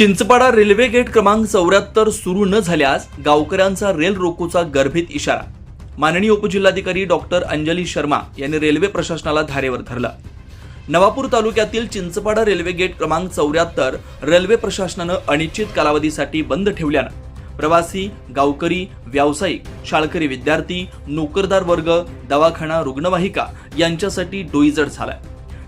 Chinchpada railway gate क्रमांक चौऱ्याहत्तर सुरू न झाल्यास गावकऱ्यांचा रेल रोकोचा गर्भित इशारा. माननीय उपजिल्हाधिकारी डॉक्टर अंजली शर्मा यांनी रेल्वे प्रशासनाला धारेवर धरलं. नवापूर तालुक्यातील चिंचपाडा रेल्वे गेट क्रमांक चौऱ्याहत्तर रेल्वे प्रशासनानं अनिश्चित कालावधीसाठी बंद ठेवल्यानं प्रवासी गावकरी व्यावसायिक शाळकरी विद्यार्थी नोकरदार वर्ग दवाखाना रुग्णवाहिका यांच्यासाठी डोईजड झालाय.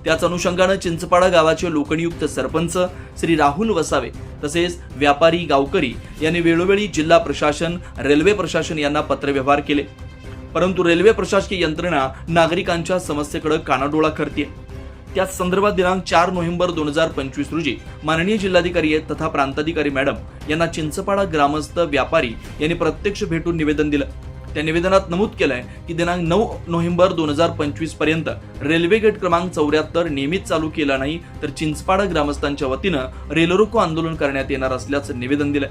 त्याच अनुषंगानं चिंचपाडा गावाचे लोकनियुक्त सरपंच श्री राहुल वसावे तसेच व्यापारी गावकरी यांनी वेळोवेळी जिल्हा प्रशासन रेल्वे प्रशासन यांना पत्रव्यवहार केले. परंतु रेल्वे प्रशासकीय यंत्रणा नागरिकांच्या समस्येकडे कानाडोळा करते त्याच संदर्भात दिनांक चार नोव्हेंबर दोन हजार पंचवीस रोजी माननीय जिल्हाधिकारी तथा प्रांताधिकारी मॅडम यांना चिंचपाडा ग्रामस्थ व्यापारी यांनी प्रत्यक्ष भेटून निवेदन दिलं. त्या निवेदनात नमूद केलंय की दिनांक नऊ नोव्हेंबर दोन हजार पंचवीसपर्यंत रेल्वे गेट क्रमांक चौऱ्याहत्तर नियमित चालू केला नाही तर चिंचपाडा ग्रामस्थांच्या वतीनं रेलरोको आंदोलन करण्यात येणार असल्याचं निवेदन दिलंय.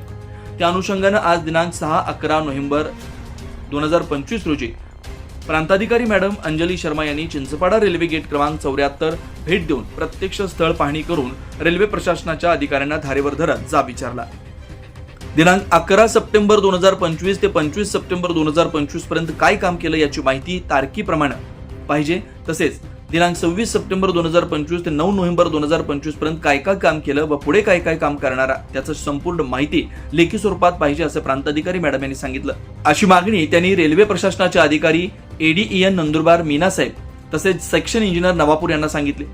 त्या अनुषंगानं आज दिनांक सहा अकरा नोव्हेंबर दोन हजार पंचवीस रोजी प्रांताधिकारी मॅडम अंजली शर्मा यांनी चिंचपाडा रेल्वे गेट क्रमांक चौऱ्याहत्तर भेट देऊन प्रत्यक्ष स्थळ पाहणी करून रेल्वे प्रशासनाच्या अधिकाऱ्यांना धारेवर धरत जाब विचारला. दिनांक अकरा सप्टेंबर दोन हजार पंचवीस ते पंचवीस सप्टेंबर दोन हजार पंचवीसपर्यंत काय काम केलं याची माहिती तारखीप्रमाणे पाहिजे. तसेच दिनांक सव्वीस सप्टेंबर दोन हजार पंचवीस ते नऊ नोव्हेंबर दोन हजार पंचवीसपर्यंत काय काय काम केलं व पुढे काय काय काम करणारा त्याचं संपूर्ण माहिती लेखी स्वरूपात पाहिजे असं प्रांताधिकारी मॅडम यांनी सांगितलं. अशी मागणी त्यांनी रेल्वे प्रशासनाचे अधिकारी एडीईएन नंदुरबार मीनासाहेब तसेच सेक्शन इंजिनियर नवापूर यांना सांगितले.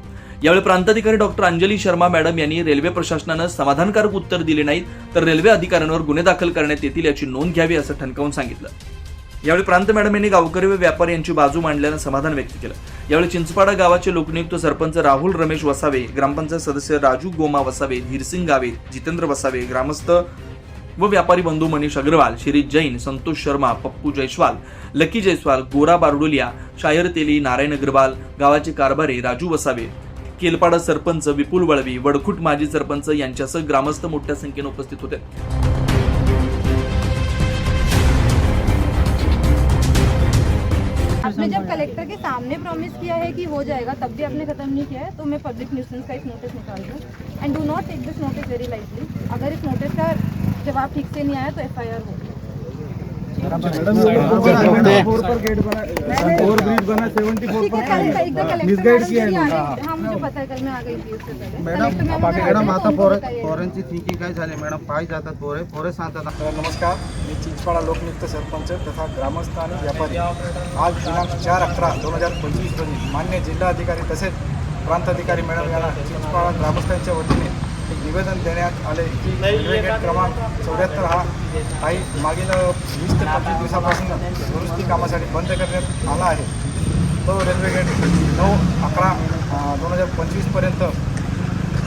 यावेळी प्रांताधिकारी डॉक्टर अंजली शर्मा मॅडम यांनी रेल्वे प्रशासनानं समाधानकारक उत्तर दिले नाहीत तर रेल्वे अधिकाऱ्यांवर गुन्हे दाखल करण्यात येतील याची नोंद घ्यावी असं ठणकावून सांगितलं. यावेळी प्रांत मॅडम यांनी गावकरी व व्यापारी यांची बाजू मांडल्यानं समाधान व्यक्त केलं. यावेळी चिंचपाडा गावाचे लोकनियुक्त सरपंच राहुल रमेश वसावे ग्रामपंचायत सदस्य राजू गोमा वसावे धीरसिंग गावे जितेंद्र वसावे ग्रामस्थ व व्यापारी बंधू मनीष अग्रवाल शिरीष जैन संतोष शर्मा पप्पू जयस्वाल लकी जयस्वाल गोरा बारडोलिया शायर तेली नारायण अग्रवाल गावाचे कारभारी राजू वसावे केलपाडा सरपंच विपुल वळवी वडखुट माजी सरपंच यांच्यासह ग्रामस्थ मोठ्या संख्येने उपस्थित होते. आपने जब कलेक्टर के सामने प्रॉमिस किया है कि हो जाएगा तब भी आपने खत्म नहीं किया है तो मैं पब्लिक न्यूसेंस का एक नोटिस निकाल दूँ। And do not take this notice very lightly अगर इस नोटिस का जवाब ठीक से नहीं आया तो एफ आई आर होगी। मॅडम मॅडम आता पोरे पोरांची थिंकिंग काय झाली मॅडम पाय जातात पोरे पोरे सांगतात नमस्कार मी चिंचपाडा लोकनियुक्त सरपंच तथा ग्रामस्थ आणि व्यापारी आज दिनांक चार अकरा दोन हजार पंचवीस रोजी मान्य जिल्हाधिकारी तसेच प्रांताधिकारी मॅडम यांना चिंचपाडा ग्रामस्थांच्या वतीने एक निवेदन देण्यात आले. की रेल्वे गेट क्रमांक चौऱ्याहत्तर हा काही मागील वीस ते पंचवीस दिवसापासून दुरुस्ती कामासाठी बंद करण्यात आला आहे. तो रेल्वे गेट नऊ अकरा दोन हजार पंचवीसपर्यंत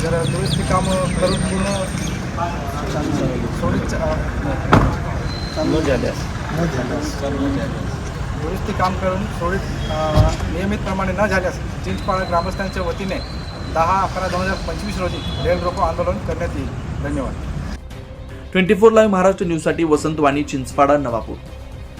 जर दुरुस्ती काम करून पूर्ण सोडीत दुरुस्ती काम करून सोडीत नियमितप्रमाणे न झाल्यास चिंचपाडा ग्रामस्थांच्या वतीने दहा अकरा दोन हजार पंचवीस रोजी रेल रोको आंदोलन करण्यात येईल. धन्यवाद. ट्वेंटी फोर लाईव्ह महाराष्ट्र न्यूजसाठी वसंत वाणी चिंचपाडा नवापूर.